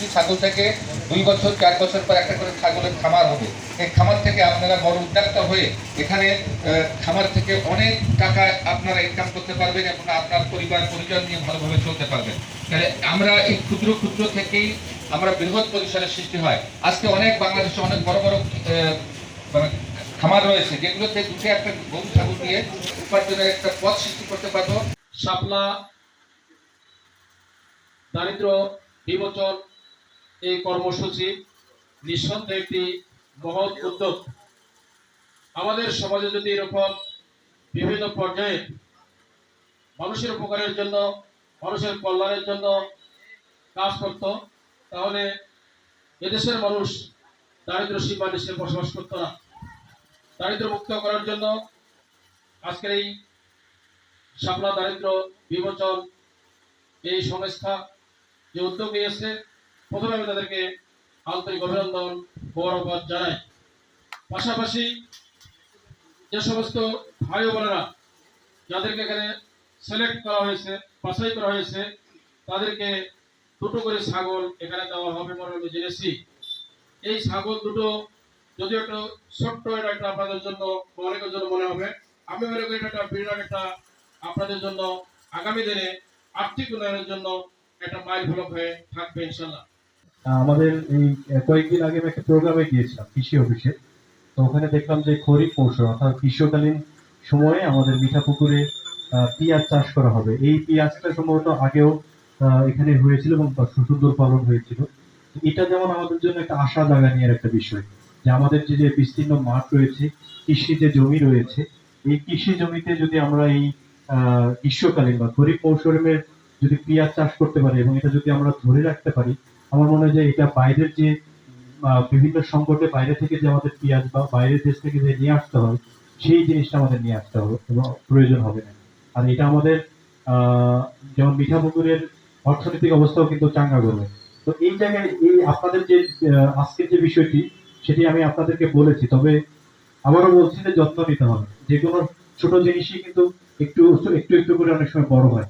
দুটি ছাগল থেকে দুই বছর, চার বছর পর একটা করে ছাগলের খামার হবে। এই খামার থেকে আপনারা বড় উদ্যোক্তা হয়ে এখানে খামার থেকে অনেক টাকা আপনারা ইনকাম করতে পারবেন এবং আপনার পরিবার, পরিজন নিয়ে ভালোভাবে চলতে পারবেন। তাহলে আমরা এই ক্ষুদ্র ক্ষুদ্র থেকেই আমরা বৃহৎ পরিসরের সৃষ্টি হয়। আজকে অনেক বাংলাদেশে অনেক বড় বড় মানে খামার রয়েছে যেগুলোতে দুটো একটা গরু, ছাগল দিয়ে উপার্জনের একটা পথ সৃষ্টি করতে পারব। শাপলা, দারিদ্র, বিমোচন এই কর্মসূচি নিঃসন্দেহে একটি মহৎ উদ্যোগ। আমাদের সমাজে যদি এরকম বিভিন্ন পর্যায়ে মানুষের উপকারের জন্য, মানুষের কল্যাণের জন্য কাজ করত, তাহলে এদেশের মানুষ দারিদ্র সীমা দেশে বসবাস করতো না। দারিদ্র মুক্ত করার জন্য আজকের এই শাপলা দারিদ্র বিমোচন এই সংস্থা যে উদ্যোগ নিয়েছে প্রথমে আমি তাদেরকে আন্তরিক অভিনন্দন গৌরববাদ জানাই। পাশাপাশি যে সমস্ত ভাই বোনেরা যাদেরকে এখানে সিলেক্ট করা হয়েছে, বাছাই করা হয়েছে, তাদেরকে দুটো করে ছাগল এখানে দেওয়া হবে বলে আমি জেনেছি। এই ছাগল দুটো যদি একটু ছোট্ট এটা একটা আপনাদের জন্য অনেকের জন্য মনে হবে, আমি মনে করি এটা একটা বিরাট একটা আপনাদের জন্য আগামী দিনে আর্থিক উন্নয়নের জন্য একটা মাইল ফলক হয়ে থাকবে ইনশাল্লাহ আমাদের এই কয়েকদিন আগে আমি একটা প্রোগ্রামে গিয়েছিলাম কৃষি অফিসে। তো ওখানে দেখলাম যে খরিফ মৌসুম অর্থাৎ গ্রীষ্মকালীন সময়ে আমাদের মিঠা পুকুরে আহ, পেঁয়াজ চাষ করা হবে। এই পেঁয়াজটা সম্ভবত আগেও এখানে হয়েছিল এবং সুন্দর ফলন হয়েছিল। এটা যেমন আমাদের জন্য একটা আশা জাগানিয়ে একটা বিষয় যে আমাদের যে যে বিস্তীর্ণ মাঠ রয়েছে কৃষি যে জমি রয়েছে এই কৃষি জমিতে যদি আমরা এই গ্রীষ্মকালীন বা খরিফ মৌসুমের যদি পেঁয়াজ চাষ করতে পারি এবং এটা যদি আমরা ধরে রাখতে পারি আমার মনে হয় যে এটা বাইরের যে বিভিন্ন সংকটে বাইরে থেকে যে আমাদের পেঁয়াজ বা বাইরের দেশ থেকে যে নিয়ে আসতে হয়, সেই জিনিসটা আমাদের নিয়ে আসতে হবে এবং প্রয়োজন হবে না। আর এটা আমাদের যেমন মিঠা পুকুরের অর্থনৈতিক অবস্থাও কিন্তু চাঙ্গা করবে। তো এই জায়গায় এই আপনাদের যে আজকের যে বিষয়টি, সেটি আমি আপনাদেরকে বলেছি, তবে আবারও বলছি যে যত্ন নিতে হবে। যে কোনো ছোট জিনিসই কিন্তু একটু একটু একটু করে অনেক সময় বড় হয়।